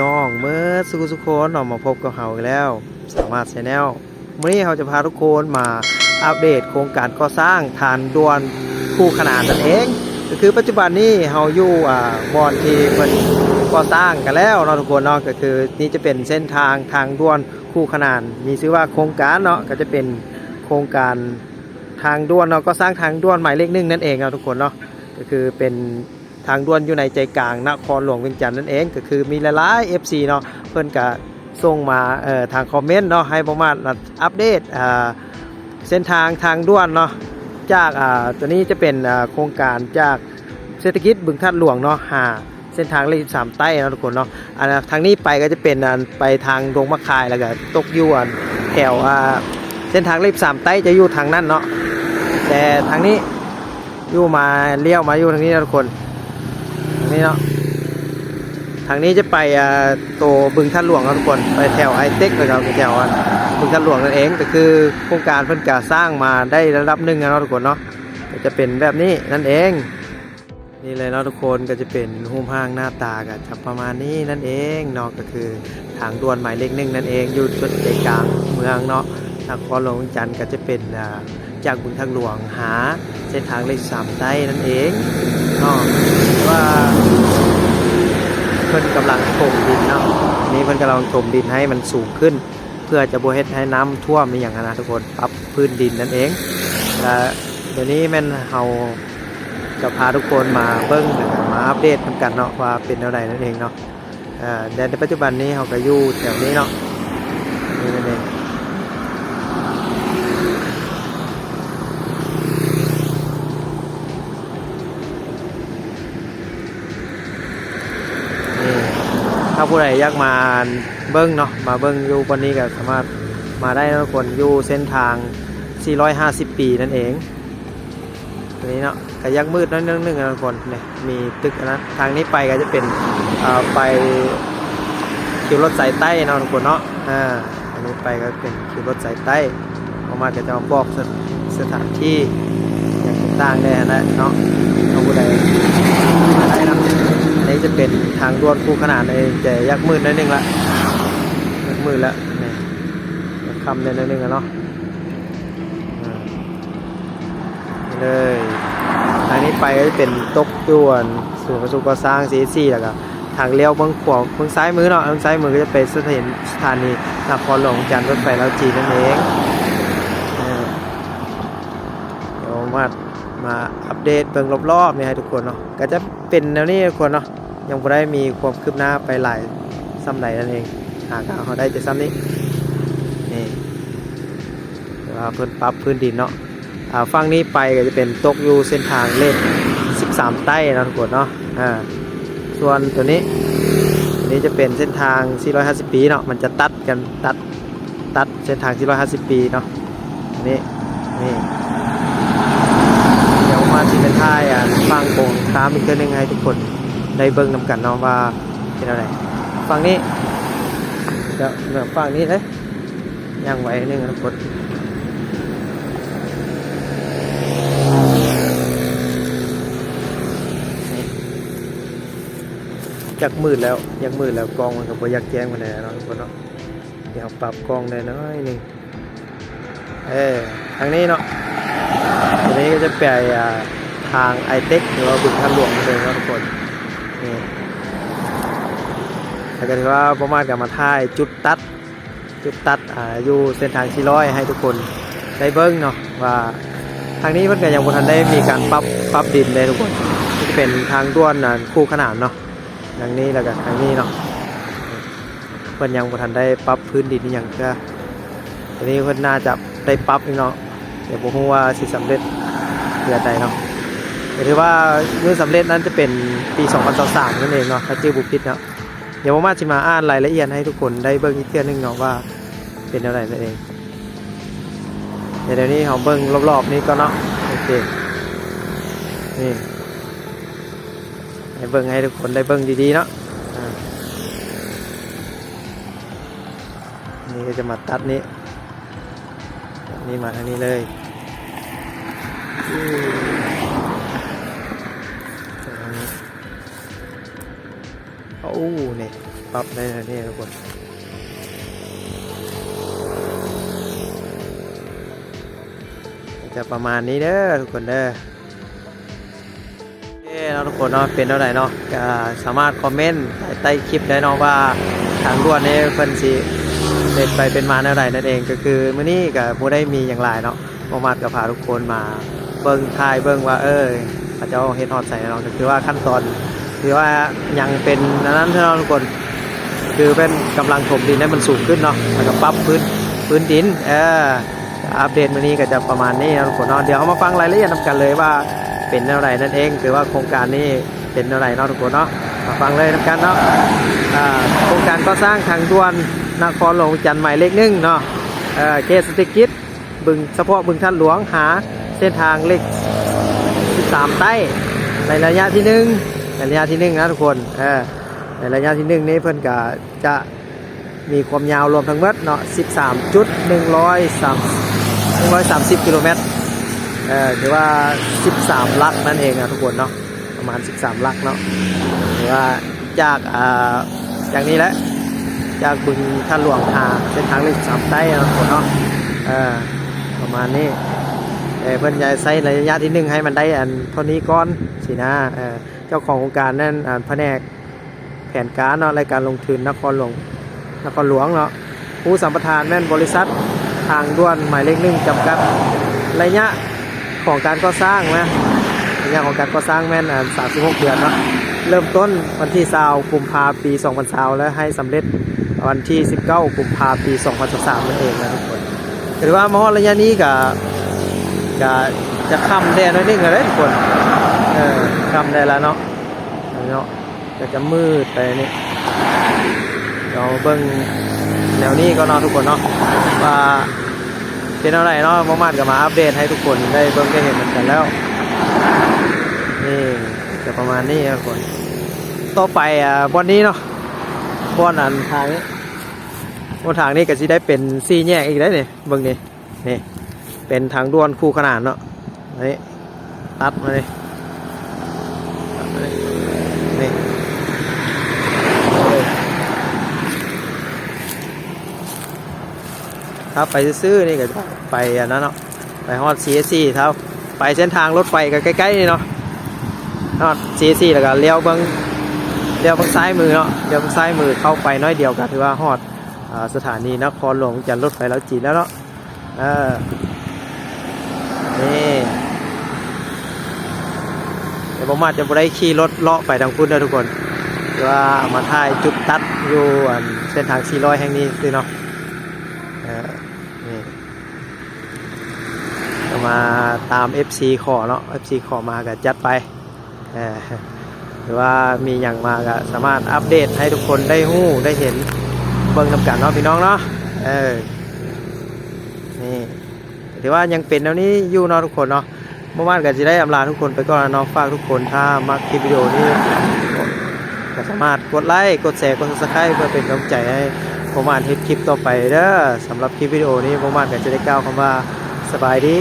น้องเมื่อสุขสุขคนออกมาพบกับเฮาอีกแล้ว สามารถแนลวันนี้เราจะพาทุกคนมาอัปเดตโครงการก่อสร้างทานด่วนคู่ขนานนั่นเอง ก็คือปัจจุบันนี้เฮาอยู่อ่าบอนที่เพิ่นก่อสร้างกันแล้วเนาะทุกคนเนาะก็คือนี่จะเป็นเส้นทางทางด่วนคู่ขนาน มีชื่อว่าโครงการเนาะก็จะเป็นโครงการทางด่วนเนาะก็สร้างทางด่วนหมายเลขหนึ่งนั่นเองเนาะทุกคนเนาะก็คือเป็นางด่วนอยู่ในใจกลางนครหลวงเวียงจันทน์นั่นเองก็คือมีหลายๆ FC เนาะเพิ่อนก็ส่งมาทางคอมเมนต์เนาะให้ประมาณอัปเดตเส้นทางทางด่วนเนาะจากอ่าตัวนี้จะเป็นโครงการจากเศรษฐกิจบึงทัดหลวงเนาะหาเส้นทางเลข13ใต้เนาะทุกคนเนาะอันทางนี้ไปก็จะเป็นไปทางดงมะคายแล้วก็ตกยู่อันแถวอ่าเส้นทางเลข13ใต้จะอยู่ทางนั้นเนาะแต่ทางนี้อยู่มาเลี้ยวมาอยู่ทางนี้นะทุกคน นี้เนาะทางนี้จะไปตัวบึงทัดหลวงเนาะทุกคนไปแถวไอเต็กเลยครับแถวบึงทัดหลวงนั่นเองก็คือโครงการเพิ่นก่สร้างมาได้ระดับหนึ่งนะทุกคนเนาะก็จะเป็นแบบนี้นั่นเอง นี่เลยเนาะทุกคนก็จะเป็นหูมห้างหน้าตาก็จะประมาณนี้นั่นเองเนาะก็คือทางด่วนหมายเลขหนึ่งนั่นเองอยู่จุดใจกลางเมืองเนาะนครหลวงเวียงจันทร์ก็จะเป็นอ่า จากบุญทางหลวงหาเส้นทางเลขสามใต้นั่นเองเนาะว่าเพิ่นกำลังถมดินเนาะอันนี้เพิ่นกำลังถมดินให้มันสูงขึ้น เพื่อจะบ่เฮ็ดให้น้ำท่วมมีอย่างนะทุกคนปรับพื้นดินนั่นเองและเดี๋ยวนี้แม่นเฮาจะพาทุกคนมาเบิ้งมาอัปเดตนำกันเนาะว่าเป็นเท่าไรนั่นเองเนาะอ่าแต่ในปัจจุบันนี้เฮาก็อยู่แถวนี้เนาะนี่นั่นเองนี่ถ้า ผู้ใดอยากมาเบิ้งเนาะมาเบิ้งอยู่บนนี้ก็สามารถมาได้นะทุกคนอยู่เส้นทาง 450 ปีนั่นเองตัวนี้เนาะก็ยังมืดนิดนึงนึงนะทุกคนเนี่ยมีตึกนะทางนี้ไปก็จะเป็นไปคิวรถสายใต้เนาะทุกคนเนาะอ่าอันนี้ไปก็เป็นคิวรถสายใต้ออกมาก็จะมาบอกสถสถานที่อย่างต่างๆได้นะเนาะเอาผู้ใดมาได้เนาะอันนี้จะ เป็นทางด่วนคู่ขนานเลยแต่ยักมืดนิดนึงละยักมืดละเนี่ยคำนิดนึงอะเนาะเลยทางนี้ไปก็จะเป็นตกด่วนศูนประชุมก่อสร้างซีซีแล้วก็ทางเลี้ยวเบื้องขวาเบื้องซ้ายมือเนาะเบื้องซ้ายมือก็จะเป็นสถานสถานีนครหลวงจันทร์รถไฟลาวจีนนั่นเองเออเดี๋ยวมามาอัปเดตเบื้องรอบๆเนี่ยให้ทุกคนเนาะก็จะเป็นแนวนี้ทุกคนเนาะ ยังไม่ได้มีความคืบหน้าไปหลายซ้ำไหนนั่นเองหากเขาได้จะซ้ำนี้นี่เดี๋ยวว่าเพิ่นปรับพื้นดินเนาะอ่าฝั่งนี้ไปก็จะเป็นตกอยู่เส้นทางเลข13 ใต้นะทุกคนเนาะอ่าส่วนตัวนี้ตัวนี้จะเป็นเส้นทาง 450 ปีเนาะมันจะตัดกันตัดตัดเส้นทาง 450 ปีเนาะนนี้นี่เดี๋ยวมาสิเป็นท้ายอะฟังโป่งตามอีกเทื่อนึงให้ทุกคน ได้เบิ่งนำกันเนาะว่าเป็นอะไรฝั่งนี้เดี๋ยวเดี๋ยวฝั่งนี้เลยยังไว้นึงนะทุกคนอยากมืดแล้วยากมืดแล้วกล้องมันก็บ่อยากแจ้งมาแล้วเนะทุกคนเนาะเดี๋ยวปรับกล้องได้น้อยนึงเออทางนี้เนาะตัวนี้ก็จะไปอ่าทางไอเต็กหรือว่าบึงทางหลวงเลยนะทุกคน นี่แล้วก็ถือว่าประมาณกับมาถ่ายจุดตัด จุดตัดอ่าอยู่เส้นทางที่ร้อยให้ทุกคนได้เบิ้งเนาะว่าทางนี้เพิ่นก็ยังบ่ทันได้มีการปรับปรับดินเลยทุกคนที่จะเป็นทางด่วนอ่าคู่ขนานเนาะทางนี้แล้วก็ทางนี้เนาะเพิ่นยังบ่ทันได้ปรับพื้นดินอหย่างเพื่อทีนี้เพิ่นน่าจะได้ปรับอีกเนาะเดี๋ยวบ่ฮู้ว่าสิสำเร็จเดือใดเนาะ ถือว่าเมื่อสำเร็จนั้นจะเป็นปี2023นั่นเองเนาะถ้าชื่อบุพิดเนาะเดี๋ยวผมมาสิมาอ่านรายละเอียดให้ทุกคนได้เบิ่งอีกเทื่อนึงเนาะว่าเป็นอะไรนั่นเอง เดี๋ยวเดี๋ยวนี้เราเบิ่งรอบๆนี้ก็เนาะโอเคนี่ให้เบิ่งให้ทุกคนได้เบิ่งดีๆเนาะนี่ก็จะมาตัดนี้นี่มาทางนี้เลย อืมทางนี้โอ้นี่ปรับได้นะนี่ทุกคนจะประมาณนี้เด้อทุกคนเด้อเอ้เราทุกคนเนาะเป็นเท่าไหร่เนาะก็สามารถคอมเมนต์ใต้คลิปได้เนาะว่าทางด่วนนี้เพิ่นสิเป็นไปเป็นมาเท่าไหร่นั่นเองก็คือมื้อนี้ก็บ่ได้มีอย่างไรเนาะบ่มาดก็พาทุกคนมาเบิ่งทายเบิ่งว่าเออเขาเจ้าเฮ็ดฮอดใส่เนาะก็คือว่าขั้นตอน คือว่ายังเป็นนั้นเท่านั้นทุกคนคือเป็นกำลังถมดินให้มันสูงขึ้นเนาะแล้วก็ปรับพื้นพื้นดินเอออัปเดตวันนี้ก็จะประมาณนี้นะทุกคนเนาะเดี๋ยวเอามาฟังรายละเอียดกันเลยว่าเป็นเท่าไรนั่นเองคือว่าโครงการนี้เป็นเท่าไร่เนาะทุกคนเนาะมาฟังเลยนำกันเนาะโครงการก็สร้างทางด่วนนครหลวงจันทร์ใหม่เลขหนึ่งเนาะเออเขตสติกิจบึงเฉพาะบึงท่านหลวงหาเส้นทางเลข13ใต้ในระยะที่หนึ่ง ในระยะที่หนึ่งนะทุกคนเออในระยะที่หนึ่งนี้เพิ่อนก็จะมีความยาวรวมทั้งหมดเนาะ13จุด130 130 กิโลเมตรเออหรือว่า 13 ลักนั่นเองนะทุกคนเนาะประมาณ 13 ลักเนาะหรือว่าจากอ่าจากนี้แหละจากบึงท่าหลวงหาเส้นทางเลขสามใต้นะทุกคนเนาะเออประมาณนี้ เออเพิ่นจะใช้ระยะที่หนึ่งให้มันได้อันเท่านี้ก่อนสินะเออเจ้าของโครงการนั่นอ่าแผนกแผนการเนาะรายการลงทุนนครหลวงนครหลวงเนาะผู้สัมปทานแม่นบริษัททางด่วนหมายเลขหนึ่งจำกัดระยะของการก่อสร้างนะระยะของการก่อสร้างแม่นอ่า36เดือนเนาะเริ่มต้นวันที่20กุมภาปี2020และให้สำเร็จวันที่19กุมภาปี2023นั่นเองนะทุกคนหรือว่ามหระยะนี้ก็ก็ จะค่ำแดดนิดนึงเลยทุกคนเออค่ำได้แล้วเนาะเนาะก็จะมืดไปนี่เราเบิ้งแนวนี้ก็นาะทุกคนเนาะว่าเป็นอะไรเนาะมามาดก็มาอัปเดตให้ทุกคนได้เบิ้งได้เห็นเหมือนกันแล้วนี่จะประมาณนี้ทุกคนต่อไปอะบอนนี้เนาะบอนอันทางนี้บนทางนี้ก็จะได้เป็นซี่แยกอีกแล้วนี่ยเบิ้งนี่นี่ เป็นทางด่วนคู่ขนานเนาะนี่ตัดมาเลยนี่ถ้าไปซื้อนี่ก็ไปอันนั้นเนาะไปฮอด CSC เท่าไปเส้นทางรถไฟก็ใกล้ๆนี่เนาะฮอด CSC แล้วก็เลี้ยวบางเลี้ยวบางซ้ายมือเนาะเลี้ยวบางซ้ายมือเข้าไปน้อยเดียวก็ถือว่าฮอดอ่าสถานีนครหลวงจันทร์รถไฟแล้วจีนแล้วเนาะเออนี่ ผมอาจจะบ่ได้ขี่รถเลาะไปทางพุ่นนะทุกคนว่ามาถ่ายจุดตัดอยู่อันเส้นทาง 400 แห่งนี้สิเนาะเออนี่มาตาม FC ขอเนาะ FC ขอมาก็จัดไปเออหรือว่ามีอย่างมาก็สามารถอัปเดตให้ทุกคนได้หู้ได้เห็นเบิ่งนำกันเนาะพี่น้องเนาะเออนี่ถือว่ายังเป็นแนวนี้อยู่เนาะทุกคนเนาะ เมื่อวานก็จะได้อำลาทุกคนไปก่อนนะเนาะฝากทุกคนถ้ามักคลิปวิดีโอนี้ก็สามารถกดไลค์กดแชร์กดซับสไครต์เพื่อเป็นกำลังใจให้ผมอ่านคลิปต่อไปเด้อสำหรับคลิปวิดีโอนี้ผมอ่านก็จะได้กล่าวคำว่าสบายดี